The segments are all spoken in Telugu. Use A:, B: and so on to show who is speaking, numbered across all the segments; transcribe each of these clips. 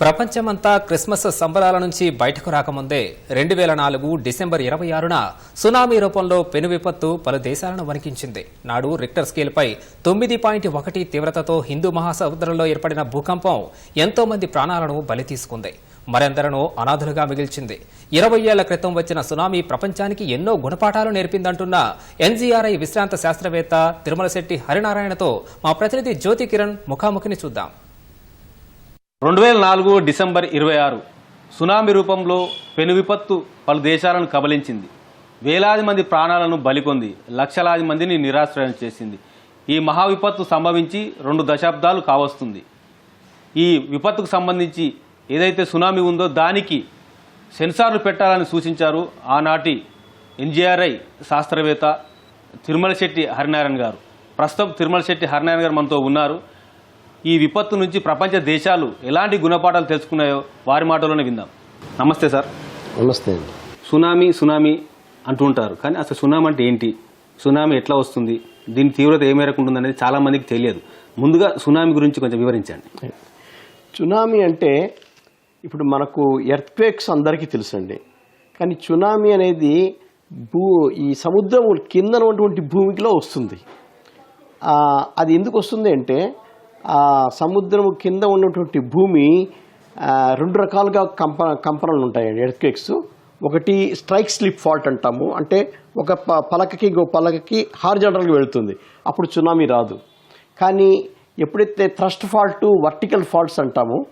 A: ప్రపంచమంతా క్రిస్మస్ సంబరాల నుంచి బయటకు రాకముందే రెండు వేల నాలుగు డిసెంబర్ ఇరవై ఆరున సునామీ రూపంలో పెను విపత్తు పలు దేశాలను వణికించింది. నాడు రిక్టర్ స్కేల్పై తొమ్మిది పాయింట్ ఒకటి తీవ్రతతో హిందూ మహాసముద్రంలో ఏర్పడిన భూకంపం ఎంతో మంది ప్రాణాలను బలి తీసుకుంది. మరెందరనో అనాథులుగా మిగిల్చింది. ఇరవై ఏళ్ళ క్రితం వచ్చిన సునామీ ప్రపంచానికి ఎన్నో గుణపాఠాలు నేర్పిందంటున్న ఎన్జీఆర్ఐ విశ్రాంత శాస్త్రవేత్త తిరుమల శెట్టి హరినారాయణతో మా ప్రతినిధి జ్యోతి కిరణ్ ముఖాముఖిని చూద్దాం.
B: రెండు వేల నాలుగు డిసెంబర్ ఇరవై ఆరు సునామీ రూపంలో పెను విపత్తు పలు దేశాలను కబలించింది. వేలాది మంది ప్రాణాలను బలికొంది లక్షలాది మందిని నిరాశ్రయం చేసింది. ఈ మహా విపత్తు సంభవించి రెండు దశాబ్దాలు కావస్తుంది. ఈ విపత్తుకు సంబంధించి ఏదైతే సునామీ ఉందో దానికి సెన్సార్లు పెట్టాలని సూచించారు ఆనాటి ఎన్జిఆర్ఐ శాస్త్రవేత్త తిరుమల శెట్టి హరినారాయణ గారు. ప్రస్తుతం తిరుమల శెట్టి హరినారాయణ గారు మనతో ఉన్నారు. ఈ విపత్తు నుంచి ప్రపంచ దేశాలు ఎలాంటి గుణపాఠాలు తెలుసుకున్నాయో వారి మాటలోనే విందాం. నమస్తే సార్.
C: నమస్తే
B: సునామీ సునామీ అంటూ ఉంటారు. కానీ అసలు సునామీ అంటే ఏంటి? సునామీ ఎట్లా వస్తుంది? దీని తీవ్రత ఏ మేరకు ఉంటుంది అనేది చాలా మందికి తెలియదు. ముందుగా సునామీ గురించి కొంచెం వివరించండి.
C: చునామీ అంటే ఇప్పుడు మనకు ఎర్త్క్వేక్స్ అందరికీ తెలుసండి. కానీ చునామీ అనేది భూ ఈ సముద్రం కింద ఉన్నటువంటి భూమికిలో వస్తుంది. అది ఎందుకు వస్తుంది అంటే ఆ సముద్రం కింద ఉన్నటువంటి భూమి రెండు రకాలుగా కంప కంపనలు ఉంటాయండి ఎర్త్క్వేక్స్. ఒకటి స్ట్రైక్ స్లిప్ ఫాల్ట్ అంటాము. అంటే ఒక ప- పలకకి ఇంకో పలకకి హార్జెంటల్గా వెళుతుంది. అప్పుడు సునామీ రాదు. కానీ ఎప్పుడైతే థ్రస్ట్ ఫాల్ట్ వర్టికల్ ఫాల్ట్స్ అంటామో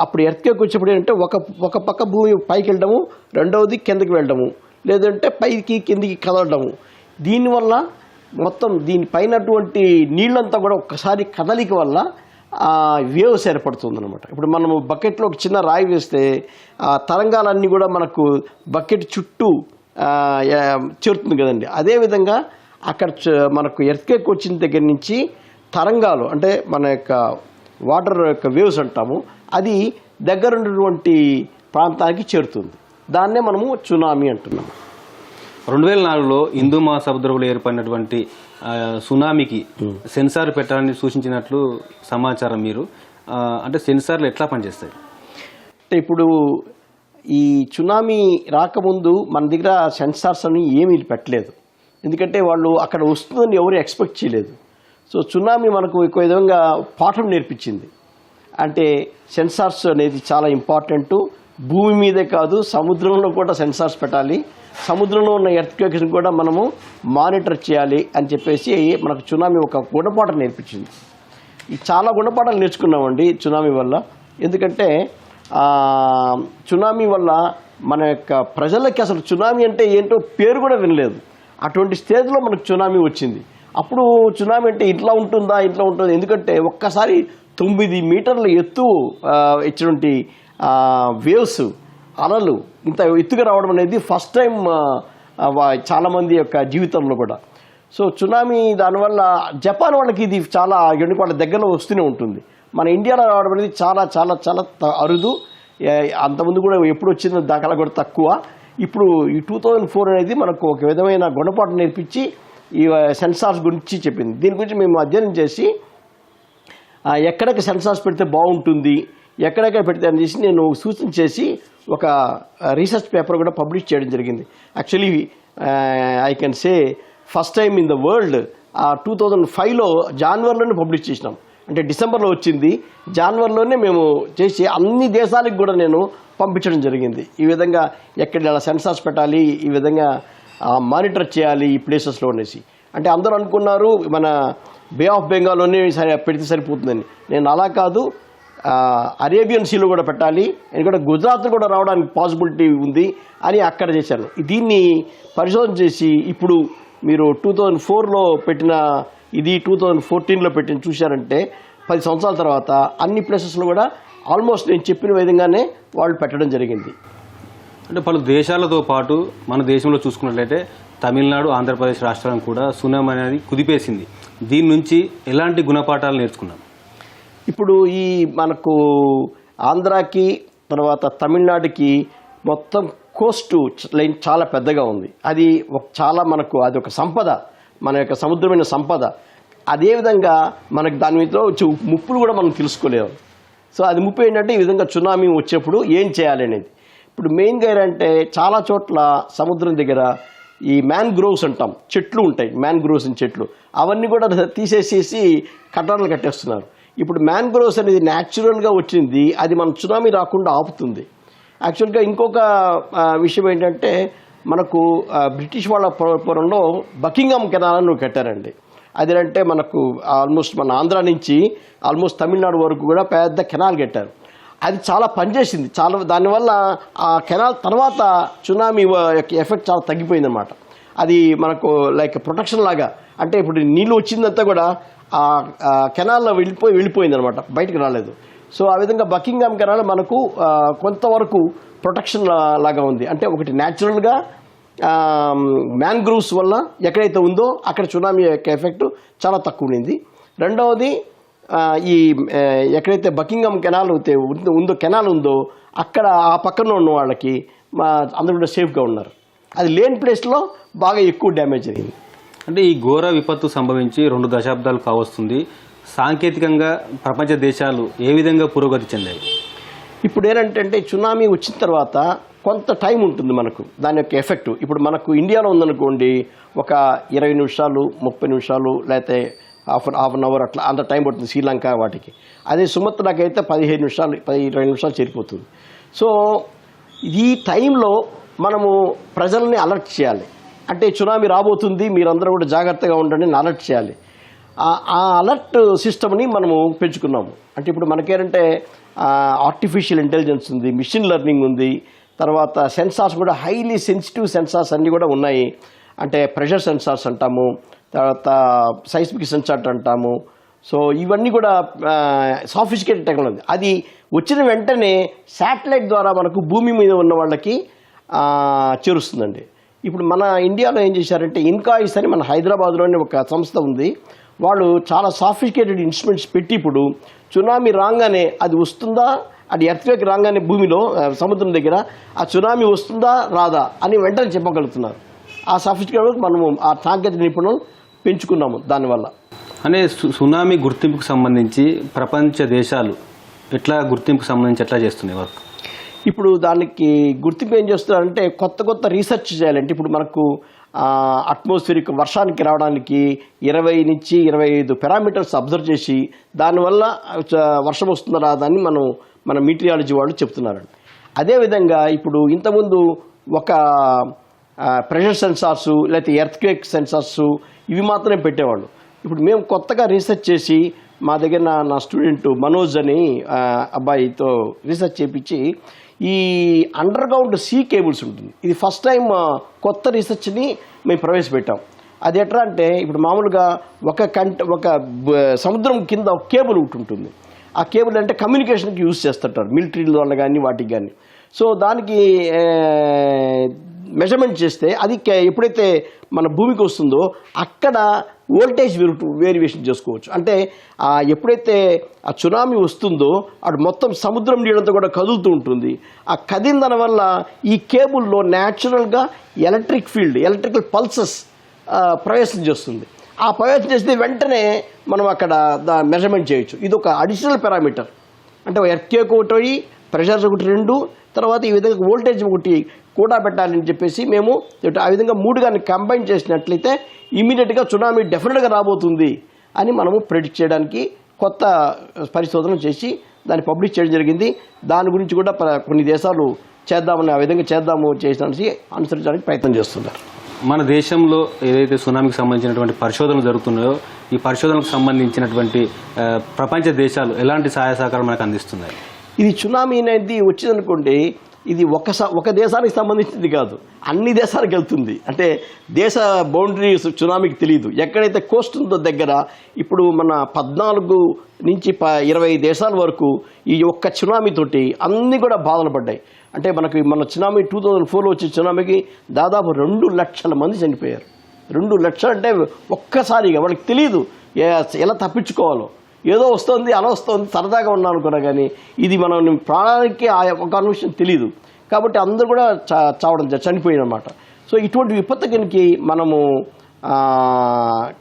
C: అప్పుడు ఎర్త్కేక్ వచ్చినప్పుడు ఏంటంటే ఒక ఒక పక్క భూమి పైకి వెళ్ళడము రెండవది కిందకి వెళ్ళడము లేదంటే పైకి కిందికి కదలడము. దీనివల్ల మొత్తం దీనిపైనటువంటి నీళ్ళంతా కూడా ఒక్కసారి కదలిక వల్ల వేవ్స్ ఏర్పడుతుంది అనమాట ఇప్పుడు మనము బకెట్లో ఒక చిన్న రాయి వేస్తే ఆ తరంగాలన్నీ కూడా మనకు బకెట్ చుట్టూ చేరుతుంది కదండి. అదేవిధంగా అక్కడ చ- మనకు ఎర్త్కేక్ వచ్చిన దగ్గర నుంచి తరంగాలు అంటే మన యొక్క వాటర్ యొక్క వేవ్స్ అంటాము అది దగ్గర ఉన్నటువంటి ప్రాంతానికి చేరుతుంది. దాన్నే మనము చునామీ అంటున్నాము.
B: రెండు వేల నాలుగులో హిందూ మహాసముద్రంలో ఏర్పడినటువంటి సునామీకి సెన్సార్ పెట్టాలని సూచించినట్లు సమాచారం మీరు. అంటే సెన్సార్లు ఎట్లా పనిచేస్తాయి?
C: అంటే ఇప్పుడు ఈ చునామీ రాకముందు మన దగ్గర సెన్సార్స్ అని ఏమీ పెట్టలేదు. ఎందుకంటే వాళ్ళు అక్కడ వస్తుందని ఎవరు ఎక్స్పెక్ట్ చేయలేదు. సో చునామీ మనకు ఒక విధంగా పాఠం నేర్పించింది. అంటే సెన్సార్స్ అనేది చాలా ఇంపార్టెంట్. భూమి మీదే కాదు సముద్రంలో కూడా సెన్సార్స్ పెట్టాలి. సముద్రంలో ఉన్న ఎర్త్క్వేక్స్ని కూడా మనము మానిటర్ చేయాలి అని చెప్పేసి మనకు చునామీ ఒక గుణపాఠం నేర్పించింది. ఈ చాలా గుణపాఠాలు నేర్చుకున్నామండి చునామీ వల్ల. ఎందుకంటే చునామీ వల్ల మన యొక్క ప్రజలకి అసలు చునామీ అంటే ఏంటో పేరు కూడా వినలేదు. అటువంటి స్టేజ్లో మనకు చునామీ వచ్చింది. అప్పుడు చునామీ అంటే ఇట్లా ఉంటుందా ఇట్లా ఉంటుందా? ఎందుకంటే ఒక్కసారి తొమ్మిది మీటర్ల ఎత్తు ఇచ్చినటువంటి వేవ్స్ అలలు. ఇంత ఎత్తుగా రావడం అనేది ఫస్ట్ టైం చాలామంది యొక్క జీవితంలో కూడా. సో చునామీ దానివల్ల జపాన్ వాళ్ళకి ఇది చాలా ఎందుకు వాళ్ళ దగ్గరలో వస్తూనే ఉంటుంది. మన ఇండియాలో రావడం అనేది చాలా చాలా చాలా త- అరుదు. అంతకుముందు కూడా ఎప్పుడు వచ్చిన దాఖలా కూడా తక్కువ. ఇప్పుడు ఈ టూ థౌజండ్ ఫోర్ అనేది మనకు ఒక విధమైన గుణపాఠం నేర్పించి ఈ సెన్సార్స్ గురించి చెప్పింది. దీని గురించి మేము అధ్యయనం చేసి ఎక్కడెక్కడ సెన్సార్స్ పెడితే బాగుంటుంది ఎక్కడెక్కడ పెడితే అని చేసి నేను సూచన చేసి ఒక రీసెర్చ్ పేపర్ కూడా పబ్లిష్ చేయడం జరిగింది. Actually I can say first time in the world two thousand ఫైవ్లో జాన్వరిలోనే పబ్లిష్ చేసినాం. అంటే డిసెంబర్లో వచ్చింది. జాన్వరిలోనే మేము చేసి అన్ని దేశాలకు కూడా నేను పంపించడం జరిగింది. ఈ విధంగా ఎక్కడ ఎలా సెన్సార్స్ పెట్టాలి ఈ విధంగా మానిటర్ చేయాలి ఈ ప్లేసెస్లో అనేసి. అంటే అందరూ అనుకున్నారు మన బే ఆఫ్ బెంగాల్లోనే సరే పెడితే సరిపోతుందని. నేను అలా కాదు. అరేబియన్ సీలో కూడా పెట్టాలి. ఎందుకంటే గుజరాత్ కూడా రావడానికి పాసిబిలిటీ ఉంది అని అక్కడ చేశారు. దీన్ని పరిశోధన చేసి ఇప్పుడు మీరు టూ థౌజండ్ ఫోర్లో పెట్టిన ఇది టూ థౌజండ్ ఫోర్టీన్లో పెట్టిన చూశారంటే పది సంవత్సరాల తర్వాత అన్ని ప్లేసెస్లో కూడా ఆల్మోస్ట్ నేను చెప్పిన విధంగానే వాళ్ళు పెట్టడం జరిగింది.
B: అంటే పలు దేశాలతో పాటు మన దేశంలో చూసుకున్నట్లయితే తమిళనాడు ఆంధ్రప్రదేశ్ రాష్ట్రాలను కూడా సునామీ అనేది కుదిపేసింది. దీని నుంచి ఎలాంటి గుణపాఠాలు నేర్చుకున్నాం?
C: ఇప్పుడు ఈ మనకు ఆంధ్రాకి తర్వాత తమిళనాడుకి మొత్తం కోస్టు లైన్ చాలా పెద్దగా ఉంది. అది ఒక చాలా మనకు అది ఒక సంపద. మన యొక్క సముద్రమైన సంపద. అదేవిధంగా మనకు దాని మీద వచ్చే ముప్పులు కూడా మనం తెలుసుకోలేము. సో అది ముప్పు ఏంటంటే ఈ విధంగా సునామీ వచ్చేప్పుడు ఏం చేయాలి అనేది. ఇప్పుడు మెయిన్గా ఏంటంటే చాలా చోట్ల సముద్రం దగ్గర ఈ మ్యాన్గ్రోవ్స్ అంటాం. చెట్లు ఉంటాయి మ్యాన్గ్రోవ్స్ అని చెట్లు. అవన్నీ కూడా తీసేసేసి కట్టడాలు కట్టేస్తున్నారు. ఇప్పుడు మ్యాంగ్రోవ్స్ అనేది న్యాచురల్గా వచ్చింది అది మన సునామీ రాకుండా ఆపుతుంది. యాక్చువల్గా ఇంకొక విషయం ఏంటంటే మనకు బ్రిటిష్ వాళ్ళ పుర- పురంలో బకింగం కెనాల్ అని కట్టారండి. అది అంటే మనకు ఆల్మోస్ట్ మన ఆంధ్ర నుంచి ఆల్మోస్ట్ తమిళనాడు వరకు కూడా పెద్ద కెనాల్ కట్టారు. అది చాలా పనిచేసింది. చాలా దానివల్ల ఆ కెనాల్ తర్వాత సునామీ యొక్క ఎఫెక్ట్ చాలా తగ్గిపోయిందన్నమాట. అది మనకు లైక్ ప్రొటెక్షన్ లాగా అంటే ఇప్పుడు నీళ్ళు వచ్చిందంతా కూడా ఆ కెనాల్లో వెళ్ళిపోయి వెళ్ళిపోయింది అనమాట బయటకు రాలేదు. సో ఆ విధంగా బకింగ్హామ్ కెనాల్ మనకు కొంతవరకు ప్రొటెక్షన్ లాగా ఉంది. అంటే ఒకటి న్యాచురల్గా మ్యాంగ్రూవ్స్ వల్ల ఎక్కడైతే ఉందో అక్కడ సునామీ యొక్క ఎఫెక్ట్ చాలా తక్కువ ఉండింది. రెండవది ఈ ఎక్కడైతే బకింగ్హామ్ కెనాల్ అయితే ఉందో- కెనాల్ ఉందో అక్కడ ఆ పక్కన ఉన్న వాళ్ళకి మా అందరూ కూడా సేఫ్గా ఉన్నారు. అది లేని ప్లేస్లో బాగా ఎక్కువ డ్యామేజ్ అయింది
B: అంటే ఈ ఘోర విపత్తు సంభవించి రెండు దశాబ్దాలు కావస్తుంది. సాంకేతికంగా ప్రపంచ దేశాలు ఏ విధంగా పురోగతి చెందాయి?
C: ఇప్పుడు ఏంటంటే సునామీ వచ్చిన తర్వాత కొంత టైం ఉంటుంది మనకు దాని యొక్క ఎఫెక్ట్ ఇప్పుడు మనకు ఇండియాలో ఉందనుకోండి ఒక ఇరవై నిమిషాలు ముప్పై నిమిషాలు లేకపోతే హాఫ్ హాఫ్ అన్ అవర్ అట్లా అంత టైం పడుతుంది శ్రీలంక వాటికి. అదే సుమత్రాకైతే పదిహేను నిమిషాలు పది ఇరవై నిమిషాలు చేరిపోతుంది. సో ఈ టైంలో మనము ప్రజల్ని అలర్ట్ చేయాలి. అంటే సునామీ రాబోతుంది మీరందరూ కూడా జాగ్రత్తగా ఉండండి అని అలర్ట్ చేయాలి. ఆ- అలర్ట్ సిస్టమ్ని మనము పెంచుకున్నాము. అంటే ఇప్పుడు మనకేంటంటే ఆర్టిఫిషియల్ ఇంటెలిజెన్స్ ఉంది మిషన్ లెర్నింగ్ ఉంది తర్వాత సెన్సార్స్ కూడా హైలీ సెన్సిటివ్ సెన్సార్స్ అన్నీ కూడా ఉన్నాయి. అంటే ప్రెషర్ సెన్సార్స్ అంటాము తర్వాత సైస్మిక్ సెన్సార్ అంటాము. సో ఇవన్నీ కూడా సాఫిస్టికేటెడ్ టెక్నాలజీ అది వచ్చిన వెంటనే శాటిలైట్ ద్వారా మనకు భూమి మీద ఉన్న వాళ్ళకి చేరుస్తుందండి. ఇప్పుడు మన ఇండియాలో ఏం చేశారంటే ఇన్కాయిస్ అని మన హైదరాబాద్లోనే ఒక సంస్థ ఉంది. వాళ్ళు చాలా సాఫిస్టికేటెడ్ ఇన్స్ట్రుమెంట్స్ పెట్టి ఇప్పుడు సునామీ రాగానే అది వస్తుందా? అది ఎర్త్వేక్ రాగానే భూమిలో సముద్రం దగ్గర ఆ సునామీ వస్తుందా? రాదా? అని వెంటనే చెప్పగలుగుతున్నారు. ఆ సాఫిస్టికేట్ మనము ఆ సాంకేతిక నిపుణులు పెంచుకున్నాము దానివల్ల.
B: అనే సు- సునామీ గుర్తింపుకు సంబంధించి ప్రపంచ దేశాలు ఎట్లా గుర్తింపుకు సంబంధించి ఎట్లా చేస్తున్నాయి వర్క్
C: ఇప్పుడు దానికి గుర్తింపు ఏం చేస్తున్నారంటే కొత్త కొత్త రీసెర్చ్ చేయాలంటే ఇప్పుడు మనకు అట్మాస్ఫిరిక్ వర్షానికి రావడానికి ఇరవై నుంచి ఇరవై ఐదు పారామీటర్స్ అబ్జర్వ్ చేసి దానివల్ల చ- వర్షం వస్తుందా రాదని మనం మన మీటియాలజీ వాళ్ళు చెప్తున్నారండి అదేవిధంగా ఇప్పుడు ఇంతకుముందు ఒక ప్రెషర్ సెన్సార్స్ లేకపోతే ఎర్త్క్వేక్ సెన్సార్స్ ఇవి మాత్రమే పెట్టేవాళ్ళు. ఇప్పుడు మేము కొత్తగా రీసెర్చ్ చేసి మా దగ్గర నా స్టూడెంట్ మనోజ్ అని అబ్బాయితో రీసెర్చ్ చేపించి ఈ అండర్ గ్రౌండ్ సీ కేబుల్స్ ఉంటుంది. ఇది ఫస్ట్ టైం కొత్త రీసెర్చ్ని మేము ప్రవేశపెట్టాం. అది ఎట్లా అంటే ఇప్పుడు మామూలుగా ఒక కంట ఒక సముద్రం కింద ఒక కేబుల్ ఒకటి ఉంటుంది. ఆ కేబుల్ అంటే కమ్యూనికేషన్కి యూజ్ చేస్తుంటారు. మిలిటరీల వల్ల కానీ వాటికి కానీ సో దానికి మెజర్మెంట్ చేస్తే అది ఎప్పుడైతే మన భూమికి వస్తుందో అక్కడ వోల్టేజ్ వేరియేషన్ చేసుకోవచ్చు. అంటే ఎప్పుడైతే ఆ సునామీ వస్తుందో అటు మొత్తం సముద్రం నీళ్ళంతా కూడా కదులుతూ ఉంటుంది. ఆ కదిలిన వల్ల ఈ కేబుల్లో న్యాచురల్గా ఎలక్ట్రిక్ ఫీల్డ్ ఎలక్ట్రికల్ పల్సెస్ ప్రవేశం చేస్తుంది. ఆ ప్రవేశం చేస్తే వెంటనే మనం అక్కడ దా మెజర్మెంట్ చేయొచ్చు. ఇది ఒక అడిషనల్ పారామీటర్ అంటే ఎర్త్కేక్ ఒకటి ప్రెషర్స్ ఒకటి రెండు తర్వాత ఈ విధంగా వోల్టేజ్ ఒకటి కూడా పెట్టాలని చెప్పేసి మేము ఆ విధంగా మూడు కానీ కంబైన్ చేసినట్లయితే ఇమీడియట్గా సునామీ డెఫినెట్గా రాబోతుంది అని మనము ప్రెడిక్ట్ చేయడానికి కొత్త పరిశోధన చేసి దాన్ని పబ్లిష్ చేయడం జరిగింది. దాని గురించి కూడా కొన్ని దేశాలు చేద్దామని ఆ విధంగా చేద్దాము చేసి అనుసరించడానికి ప్రయత్నం చేస్తున్నారు.
B: మన దేశంలో ఏదైతే సునామీకి సంబంధించినటువంటి పరిశోధనలు జరుగుతున్నాయో ఈ పరిశోధనకు సంబంధించినటువంటి ప్రపంచ దేశాలు ఎలాంటి సహాయ సహకారం మనకు అందిస్తున్నాయి?
C: ఇది సునామీ అనేది వచ్చిందనుకోండి ఇది ఒక స- ఒక దేశానికి సంబంధించింది కాదు. అన్ని దేశాలకు వెళ్తుంది. అంటే దేశ బౌండరీస్ సునామీకి తెలియదు ఎక్కడైతే కోస్ట్ ఉందో దగ్గర ఇప్పుడు మన పద్నాలుగు నుంచి ప ఇరవై దేశాల వరకు ఈ ఒక్క సునామీతోటి అన్నీ కూడా బాధలు పడ్డాయి. అంటే మనకి మన సునామీ టూ థౌజండ్ ఫోర్లో వచ్చిన సునామీకి దాదాపు రెండు లక్షల మంది చనిపోయారు. రెండు లక్షలు అంటే ఒక్కసారిగా వాళ్ళకి తెలియదు ఎలా తప్పించుకోవాలో. ఏదో వస్తుంది అలా వస్తుంది సరదాగా ఉన్నాను అనుకున్నా కానీ ఇది మనం ప్రాణానికి ఆ ఒక విషయం తెలియదు కాబట్టి అందరూ కూడా చా చావడం జ- అనమాట సో ఇటువంటి విపత్తుకి మనము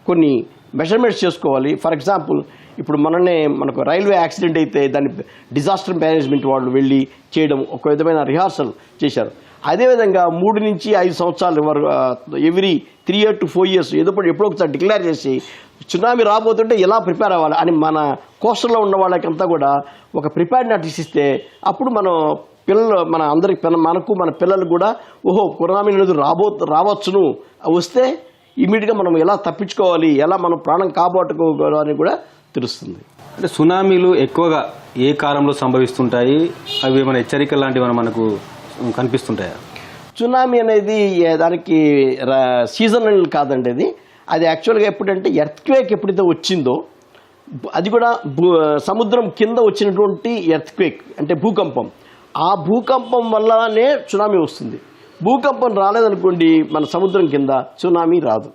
C: కొన్ని మెజర్మెంట్స్ చేసుకోవాలి. ఫర్ ఎగ్జాంపుల్ ఇప్పుడు మననే మనకు రైల్వే యాక్సిడెంట్ అయితే దాన్ని డిజాస్టర్ మేనేజ్మెంట్ వాళ్ళు వెళ్ళి చేయడం ఒక విధమైన రిహార్సల్ చేశారు. అదేవిధంగా మూడు నుంచి ఐదు సంవత్సరాలు వరకు every three year to four years ఏదో ఎప్పుడో ఒకసారి డిక్లేర్ చేసి సునామీ రాబోతుంటే ఎలా ప్రిపేర్ అవ్వాలి అని మన కోస్టల్లో ఉన్న వాళ్ళకంతా కూడా ఒక ప్రిపేర్డ్ నోటీస్ ఇస్తే అప్పుడు మనం పిల్లలు మన అందరికి మనకు మన పిల్లలు కూడా ఓహో సునామీ అనేది రాబో రావచ్చును. వస్తే ఇమీడియట్గా మనం ఎలా తప్పించుకోవాలి ఎలా మనం ప్రాణం కాపాడుకోవాలని కూడా తెలుస్తుంది.
B: అంటే సునామీలు ఎక్కువగా ఏ కాలంలో సంభవిస్తుంటాయి? అవి ఏమైనా హెచ్చరికలు లాంటివి మనకు కనిపిస్తుంటాయా?
C: సునామీ అనేది దానికి సీజనల్ కాదండి అది. అది యాక్చువల్గా ఎప్పుడంటే ఎర్త్క్వేక్ ఎప్పుడైతే వచ్చిందో అది కూడా సముద్రం కింద వచ్చినటువంటి ఎర్త్క్వేక్ అంటే భూకంపం. ఆ భూకంపం వల్లనే సునామీ వస్తుంది. భూకంపం రాలేదనుకోండి మన సముద్రం కింద సునామీ రాదు.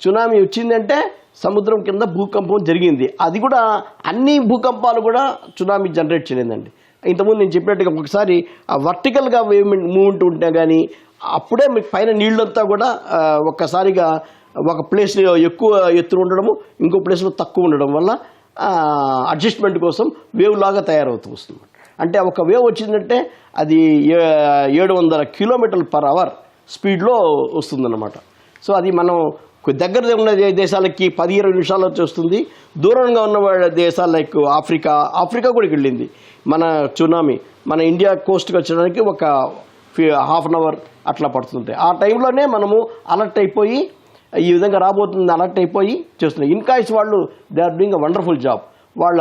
C: సునామీ వచ్చిందంటే సముద్రం కింద భూకంపం జరిగింది. అది కూడా అన్ని భూకంపాలు కూడా సునామీ జనరేట్ చేయలేదండి. ఇంతకుముందు నేను చెప్పినట్టుగా ఒకసారి ఆ వర్టికల్గా మూవ్మెంట్ ఉంటే కానీ అప్పుడే మీకు పైన నీళ్ళంతా కూడా ఒక్కసారిగా ఒక ప్లేస్లో ఎక్కువ ఎత్తున ఉండడము ఇంకో ప్లేస్లో తక్కువ ఉండడం వల్ల అడ్జస్ట్మెంట్ కోసం వేవ్ లాగా తయారవుతూ వస్తుంది. అంటే ఒక వేవ్ వచ్చిందంటే అది ఏ- ఏడు వందల కిలోమీటర్లు పర్ అవర్ స్పీడ్లో వస్తుందన్నమాట. సో అది మనం దగ్గర ఉన్న దేశాలకి పది ఇరవై నిమిషాల్లో వచ్చేస్తుంది దూరంగా ఉన్న దేశాల లైక్ ఆఫ్రికా ఆఫ్రికా కూడా వెళ్ళింది మన చునామీ మన ఇండియా కోస్ట్కి వచ్చడానికి ఒక హాఫ్ అన్ అవర్ అట్లా పడుతుంది ఆ టైంలోనే మనము అలర్ట్ అయిపోయి ఈ విధంగా రాబోతుంది అలర్ట్ అయిపోయి చేస్తున్నాం ఇన్కాయిస్ వాళ్ళు they are doing a wonderful job వాళ్ళ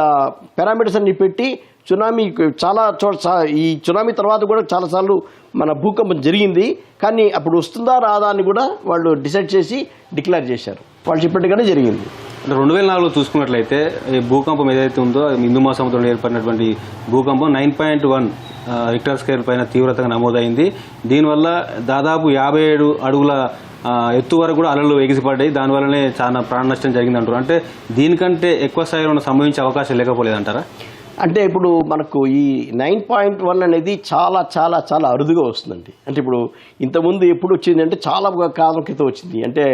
C: పారామీటర్స్ అన్ని పెట్టి సునామీ చాలా చోట ఈ సునామీ తర్వాత కూడా చాలాసార్లు మన భూకంపం జరిగింది. కానీ అప్పుడు వస్తుందా రాదా అని కూడా వాళ్ళు డిసైడ్ చేసి డిక్లేర్ చేశారు. వాళ్ళు చెప్పినట్టుగానే జరిగింది.
B: రెండు వేల నాలుగులో చూసుకున్నట్లయితే ఈ భూకంపం ఏదైతే ఉందో హిందూ మహాసముద్రంలో ఏర్పడినటువంటి భూకంపం nine point one Richter scale పైన తీవ్రతగా నమోదైంది. దీనివల్ల దాదాపు యాభై ఏడు అడుగుల ఎత్తు వరకు కూడా అలలు ఎగిసిపడ్డాయి దానివల్లనే చాలా ప్రాణ నష్టం జరిగింది అంటారు. అంటే దీనికంటే ఎక్కువ స్థాయిలో సంభవించే అవకాశం లేకపోలేదంటారా?
C: అంటే ఇప్పుడు మనకు ఈ నైన్ పాయింట్ వన్ అనేది చాలా చాలా చాలా అరుదుగా వస్తుందండి. అంటే ఇప్పుడు ఇంతకుముందు ఎప్పుడు వచ్చింది అంటే చాలా కాలం క్రితం వచ్చింది. అంటే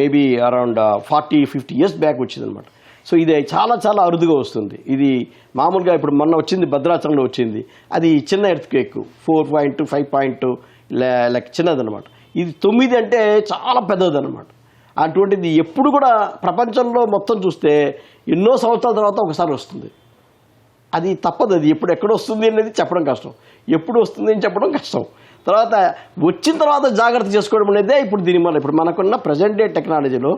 C: maybe around forty fifty years back వచ్చింది అనమాట సో ఇది చాలా చాలా అరుదుగా వస్తుంది. ఇది మామూలుగా ఇప్పుడు మొన్న వచ్చింది భద్రాచలంలో వచ్చింది. అది చిన్న earthquake four point five point like చిన్నదనమాట. ఇది తొమ్మిది అంటే చాలా పెద్దది అనమాట అటువంటిది ఎప్పుడు కూడా ప్రపంచంలో మొత్తం చూస్తే ఎన్నో సంవత్సరాల తర్వాత ఒకసారి వస్తుంది. అది తప్పదు అది ఎప్పుడు ఎక్కడ వస్తుంది అనేది చెప్పడం కష్టం. ఎప్పుడు వస్తుంది అని చెప్పడం కష్టం. తర్వాత వచ్చిన తర్వాత జాగ్రత్త చేసుకోవడం అనేదే ఇప్పుడు దీని వల్ల. ఇప్పుడు మనకున్న ప్రజెంట్ డే టెక్నాలజీలో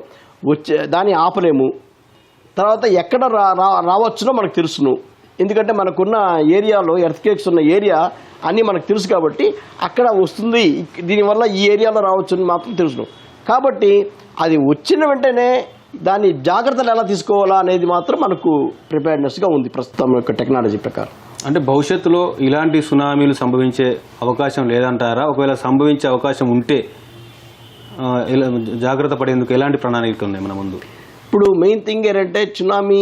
C: వచ్చే దాన్ని ఆపలేము. తర్వాత ఎక్కడ రా రా- రావచ్చునో మనకు తెలుసును. ఎందుకంటే మనకున్న ఏరియాలో ఎర్త్ కేక్స్ ఉన్న ఏరియా అన్నీ మనకు తెలుసు కాబట్టి అక్కడ వస్తుంది. దీనివల్ల ఈ ఏరియాలో రావచ్చు అని మాత్రం తెలుసు. కాబట్టి అది వచ్చిన వెంటనే దాని జాగ్రత్తలు ఎలా తీసుకోవాలా అనేది మాత్రం మనకు ప్రిపేర్నెస్గా ఉంది ప్రస్తుతం యొక్క టెక్నాలజీ ప్రకారం.
B: అంటే భవిష్యత్తులో ఇలాంటి సునామీలు సంభవించే అవకాశం లేదంటారా? ఒకవేళ సంభవించే అవకాశం ఉంటే జాగ్రత్త పడేందుకు ఎలాంటి ప్రణాళికలు ఉన్నాయి మన ముందు?
C: ఇప్పుడు మెయిన్ థింగ్ ఏంటంటే చునామీ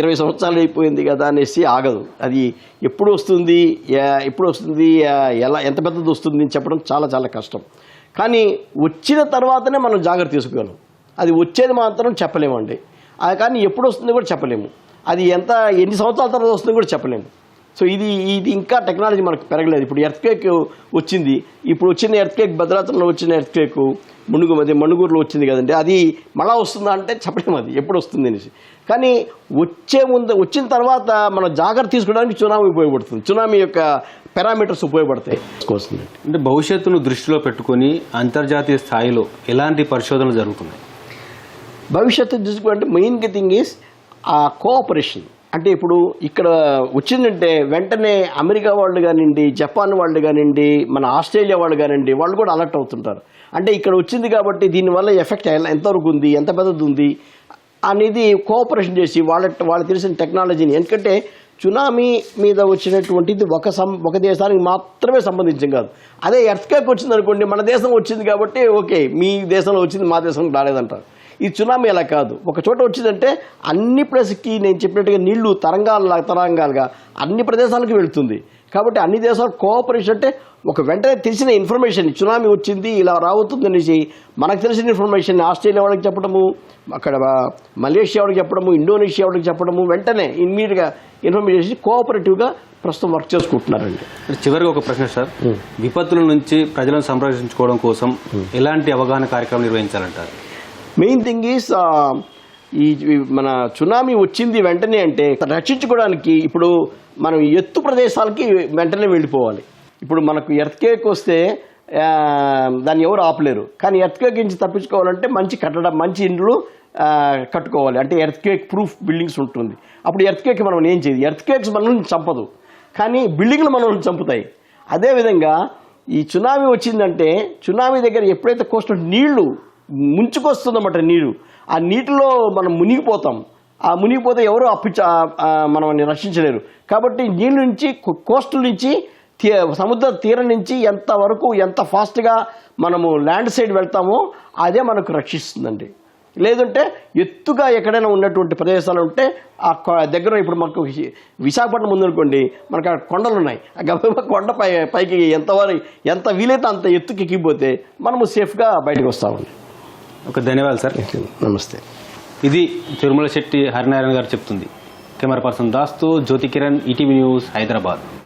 C: ఇరవై సంవత్సరాలు అయిపోయింది కదా అనేసి ఆగదు. అది ఎప్పుడు వస్తుంది? ఎప్పుడు వస్తుంది? ఎలా ఎంత పెద్దది వస్తుంది అని చెప్పడం చాలా చాలా కష్టం. కానీ వచ్చిన తర్వాతనే మనం జాగ్రత్త తీసుకోగలం. అది వచ్చేది మాత్రం చెప్పలేమండి అది కానీ ఎప్పుడు వస్తుంది కూడా చెప్పలేము. అది ఎంత ఎన్ని సంవత్సరాల తర్వాత వస్తుందో కూడా చెప్పలేము. సో ఇది ఇది ఇంకా టెక్నాలజీ మనకు పెరగలేదు. ఇప్పుడు ఎర్త్ కేక్ వచ్చింది. ఇప్పుడు వచ్చిన ఎర్త్ కేక్ భద్రాచలంలో వచ్చిన ఎర్త్ కేక్ మునుగు అదే మణుగూరులో వచ్చింది కదండి. అది మళ్ళా వస్తుందా అంటే చెప్పలేము అది. ఎప్పుడు వస్తుంది అనేసి. కానీ వచ్చే ముందు వచ్చిన తర్వాత మనం జాగ్రత్త తీసుకోవడానికి సునామీ ఉపయోగపడుతుంది. సునామీ యొక్క పారామీటర్స్ ఉపయోగపడతాయి. వస్తుంది.
B: అంటే భవిష్యత్తును దృష్టిలో పెట్టుకొని అంతర్జాతీయ స్థాయిలో ఎలాంటి పరిశోధనలు జరుగుతున్నాయి?
C: భవిష్యత్తు చూసుకుంటే మెయిన్ థింగ్ ఈస్ ఆ కోఆపరేషన్ అంటే ఇప్పుడు ఇక్కడ వచ్చిందంటే వెంటనే అమెరికా వాళ్ళు కానివ్వండి జపాన్ వాళ్ళు కానివ్వండి మన ఆస్ట్రేలియా వాళ్ళు కానివ్వండి వాళ్ళు కూడా అలర్ట్ అవుతుంటారు. అంటే ఇక్కడ వచ్చింది కాబట్టి దీనివల్ల ఎఫెక్ట్ ఎంతవరకు ఉంది ఎంత పెద్దది ఉంది అనేది కోఆపరేషన్ చేసి వాళ్ళ వాళ్ళకి తెలిసిన టెక్నాలజీని. ఎందుకంటే సునామీ మీద వచ్చినటువంటిది ఒక సం ఒక దేశానికి మాత్రమే సంబంధించింది కాదు. అదే ఎర్త్కేక్ వచ్చింది అనుకోండి మన దేశం వచ్చింది కాబట్టి ఓకే మీ దేశంలో వచ్చింది మా దేశంలో రాలేదంటారు. ఈ సునామీ అలా కాదు. ఒక చోట వచ్చిందంటే అన్ని ప్లేస్కి నేను చెప్పినట్టుగా నీళ్ళు తరంగాలు తరంగాలుగా అన్ని ప్రదేశాలకు వెళ్తుంది. కాబట్టి అన్ని దేశాలు కోఆపరేషన్ అంటే ఒక వెంటనే తెలిసిన ఇన్ఫర్మేషన్ సునామీ వచ్చింది ఇలా రావుతుంది అనేసి మనకు తెలిసిన ఇన్ఫర్మేషన్ ఆస్ట్రేలియా వాళ్ళకి చెప్పడము అక్కడ మలేషియా వాళ్ళకి చెప్పడము ఇండోనేషియా వాళ్ళకి చెప్పడము వెంటనే ఇమ్మీడియట్గా ఇన్ఫర్మేషన్ కోఆపరేటివ్గా ప్రస్తుతం వర్క్ చేసుకుంటున్నారండి.
B: చివరిగా ఒక ప్రశ్న సార్. విపత్తుల నుంచి ప్రజలను సంరక్షించుకోవడం కోసం ఎలాంటి అవగాహన కార్యక్రమం నిర్వహించాలంటారు?
C: మెయిన్ థింగ్ ఈస్ ఈ మన సునామీ వచ్చింది వెంటనే అంటే రక్షించుకోవడానికి ఇప్పుడు మనం ఎత్తు ప్రదేశాలకి వెంటనే వెళ్ళిపోవాలి. ఇప్పుడు మనకు ఎర్త్కేక్ వస్తే దాన్ని ఎవరు ఆపలేరు. కానీ ఎర్త్కేక్ నుంచి తప్పించుకోవాలంటే మంచి కట్టడం మంచి ఇండ్లు కట్టుకోవాలి. అంటే ఎర్త్కేక్ ప్రూఫ్ బిల్డింగ్స్ ఉంటుంది. అప్పుడు ఎర్త్కేక్ మనం ఏం చేయదు. ఎర్త్కేక్స్ మనల్ని చంపదు. కానీ బిల్డింగ్లు మనల్ని చంపుతాయి. అదేవిధంగా ఈ సునామీ వచ్చిందంటే సునామీ దగ్గర ఎప్పుడైతే కోస్తున్న నీళ్ళు ముంచుకొస్తుందన్నమాట నీరు. ఆ నీటిలో మనం మునిగిపోతాం. ఆ మునిగిపోతే ఎవరు అప్పించ మనం రక్షించలేరు. కాబట్టి నీళ్ళ నుంచి కోస్టల్ నుంచి తీ సముద్ర తీరం నుంచి ఎంత వరకు ఎంత ఫాస్ట్గా మనము ల్యాండ్ సైడ్ వెళ్తామో అదే మనకు రక్షిస్తుందండి. లేదంటే ఎత్తుగా ఎక్కడైనా ఉన్నటువంటి ప్రదేశాలు ఉంటే ఆ దగ్గర ఇప్పుడు మనకు విశాఖపట్నం ఉందనుకోండి మనకు అక్కడ కొండలు ఉన్నాయి. ఆ కొండ పై పైకి ఎంతవరకు ఎంత వీలైతే అంత ఎత్తుకి ఎక్కిపోతే మనము సేఫ్గా బయటకు వస్తామండి.
B: ఒక ధన్యవాదాలు సార్.
C: నమస్తే.
B: ఇది తిరుమల శెట్టి హరినారాయణ గారు చెప్తుంది. కెమెరా పర్సన్ దాస్తో జ్యోతి కిరణ్ ఈటీవీ న్యూస్ హైదరాబాద్.